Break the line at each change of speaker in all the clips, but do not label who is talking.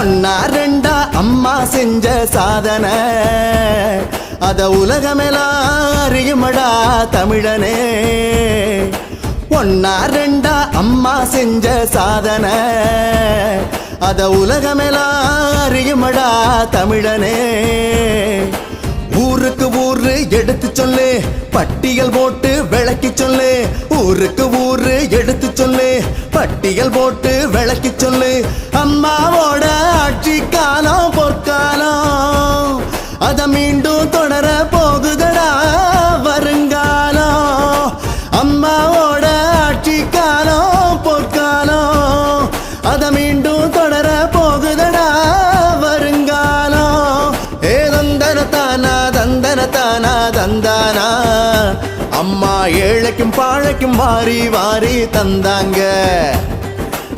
ஒன்னா ரெண்டா அம்மா செஞ்ச சாதனை. அத உலகமெல்லாம் அறியுமடா தமிழனே. ஒன்னா ரெண்டா அம்மா செஞ்ச சாதனை. அத உலகமெல்லாம் அறியுமடா தமிழனே. ஊருக்கு ஊரு எடுத்து சொல்லு. பட்டியல் போட்டு விளக்கி சொல்லு. ஊருக்கு ஊரு எடுத்து சொல்லு. பட்டியல் போட்டு விளக்கி சொல்லு. அம்மாவோட ஆட்சி காலம் பொற்காலம். அதை மீண்டும் தொடர தானா தந்தன தானா தந்தானா? அம்மா ஏழைக்கும் பாழைக்கும் வாரி வாரி தந்தாங்க.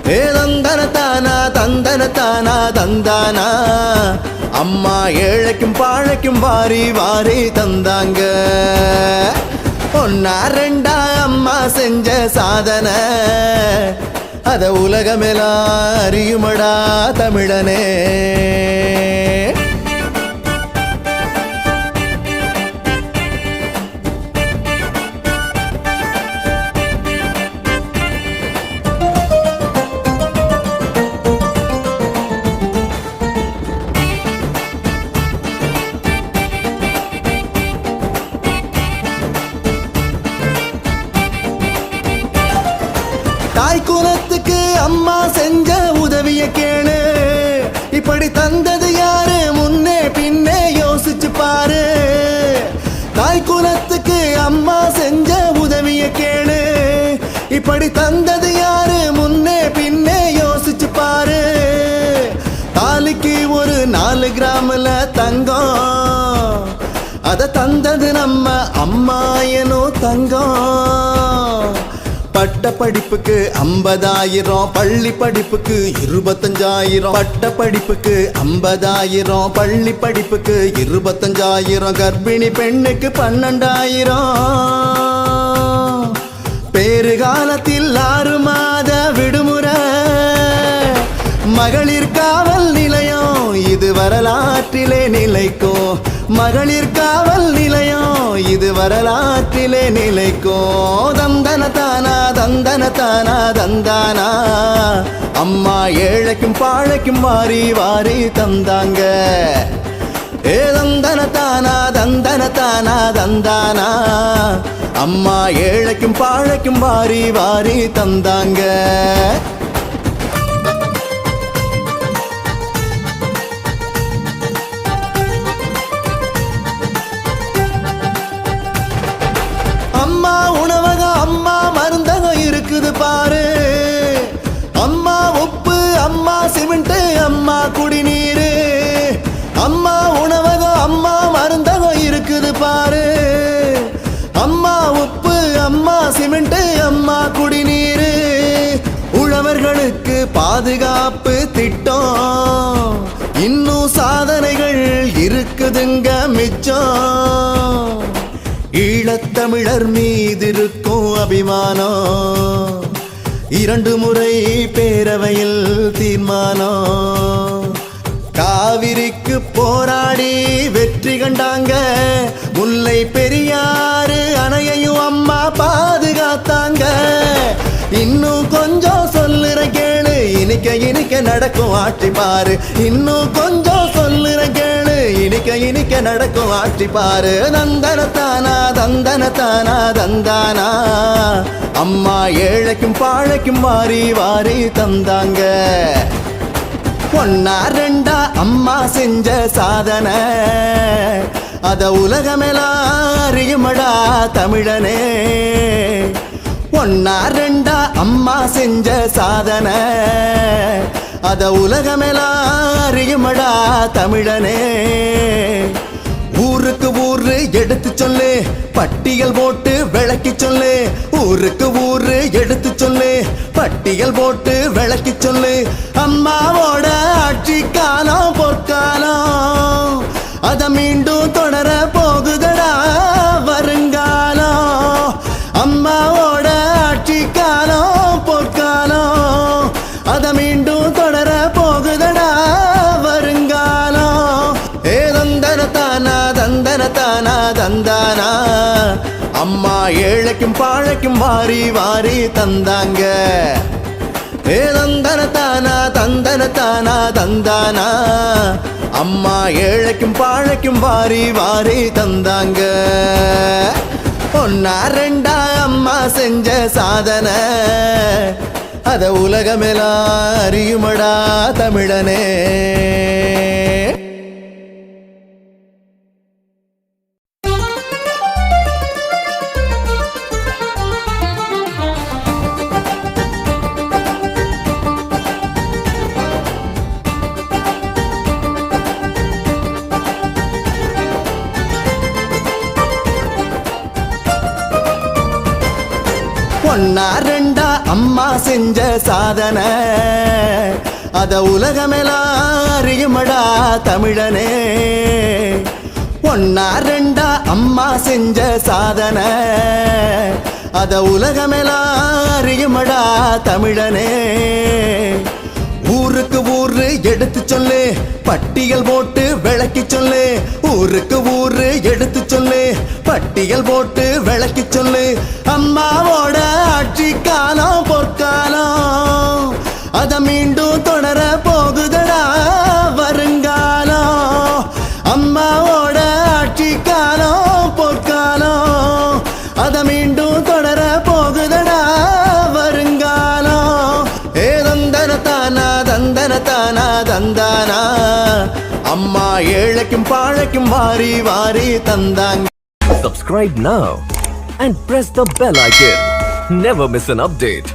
ஏ தந்தன தானா தந்தன தானா தந்தானா? அம்மா ஏழைக்கும் பாழைக்கும் வாரி வாரி தந்தாங்க. ஒன்னா ரெண்டா அம்மா செஞ்ச சாதனை. அத உலகமெல்லாம் அறியுமடா தமிழனே. இப்படி தந்தது யாரு? முன்னே பின்னே யோசிச்சு பாரு. தாய் குலத்துக்கு அம்மா செஞ்ச உதவிய கேளு. இப்படி தந்தது யாரு? முன்னே பின்னே யோசிச்சு பாரு. தாலிக்கு ஒரு நாலு கிராமில் தங்கம். அதை தந்தது நம்ம அம்மா எனோ தங்கம். பட்ட படிப்புக்கு ஐம்பதாயிரம் பள்ளி படிப்புக்கு இருபத்தஞ்சாயிரம் பட்ட படிப்புக்கு ஐம்பதாயிரம் பள்ளி படிப்புக்கு இருபத்தஞ்சாயிரம் கர்ப்பிணி பெண்ணுக்கு பன்னெண்டாயிரம். பேறு காலத்தில் ஆறு மாத விடுமுறை. மகளிர் வரலாற்றிலே நிலைக்கும் மகளிர் காவல் நிலையம் இது வரலாற்றிலே நிலைக்கும் தந்தன தானா தந்தன தானா தந்தானா? அம்மா ஏழைக்கும் பாழைக்கும் வாரி வாரி தந்தாங்க. ஏ தந்தன தானா தந்தன தானா தந்தானா? அம்மா ஏழைக்கும் பாழைக்கும் வாரி வாரி தந்தாங்க. உணவகம் அம்மா மருந்தகம் இருக்குது பாரு. அம்மா உப்பு அம்மா சிமெண்ட் அம்மா குடிநீர். அம்மா உணவகம் அம்மா மருந்தகம் இருக்குது பாரு. அம்மா உப்பு அம்மா சிமெண்ட் அம்மா குடிநீர். உழவர்களுக்கு பாதுகாப்பு திட்டம். இன்னும் சாதனைகள் இருக்குதுங்க மிச்சம். ஈழத்தமிழர் மீதிருக்கும் அபிமானம். இரண்டு முறை பேரவையில் தீர்மானம். காவிரிக்கு போராடி வெற்றி கண்டாங்க. முல்லை பெரியாறு அணையையும் அம்மா பாதுகாத்தாங்க. இன்னும் கொஞ்சம் சொல்லுற கேளு. இனிக்க இனிக்க நடக்கும் ஆட்டி பாரு. இன்னும் கொஞ்சம் இனிக்க இனிக்க நடக்கும் ஆட்சி பாரு. நந்தனத்தானா தந்தனத்தானா தந்தானா? அம்மா ஏழைக்கும் பாழைக்கும் வாரி வாரி தந்தாங்க. ஒன்னா ரெண்டா அம்மா செஞ்ச சாதனை. அத உலகமெல்லாம் அறியுமடா தமிழனே. ஒன்னா ரெண்டா அம்மா செஞ்ச சாதனை. அத உலகமெல்லாம் அறியுமடா தமிழனே. ஊருக்கு ஊரு எடுத்து சொல்லு பட்டியல் போட்டு விளக்கி சொல்லு. ஊருக்கு ஊரு எடுத்து சொல்லு பட்டியல் போட்டு விளக்கி சொல்லு. அம்மாவோட ஆட்சி காலம் பொற்காலம். அத மீண்டும் தொடர போகுதடா வருங்காலம். அம்மாவோட ஆட்சி காலம் தந்தானா? அம்மா ஏழைக்கும் பாழைக்கும் வாரி வாரி தந்தாங்க. ஏ தந்தன தானா தந்தன தானா தந்தானா? அம்மா ஏழைக்கும் பாழைக்கும் வாரி வாரி தந்தாங்க. ஒன்னா ரெண்டா அம்மா செஞ்ச சாதனை. அத உலகமெல்லாம் அறியுமடா தமிழனே. ஒன்னா ரெண்டா அம்மா செஞ்ச சாதனை. அத உலகமெல்லாம் அறியுமடா தமிழனே. ஒன்னா ரெண்டா அம்மா செஞ்ச சாதனை. அத உலகமெல்லாம் அறியுமடா தமிழனே. ஊருக்கு ஊரு எடுத்து சொல்லு பட்டியல் போட்டு விளக்கி சொல்லு. ஊருக்கு ஊரு எடுத்து சொல்லு பட்டியல் போட்டு விளக்கி தந்தானா அம்மா ஏழைக்கும் பாழைக்கும் வாரி வாரி தந்தாங்க
Subscribe now and press the bell icon. Never miss an update.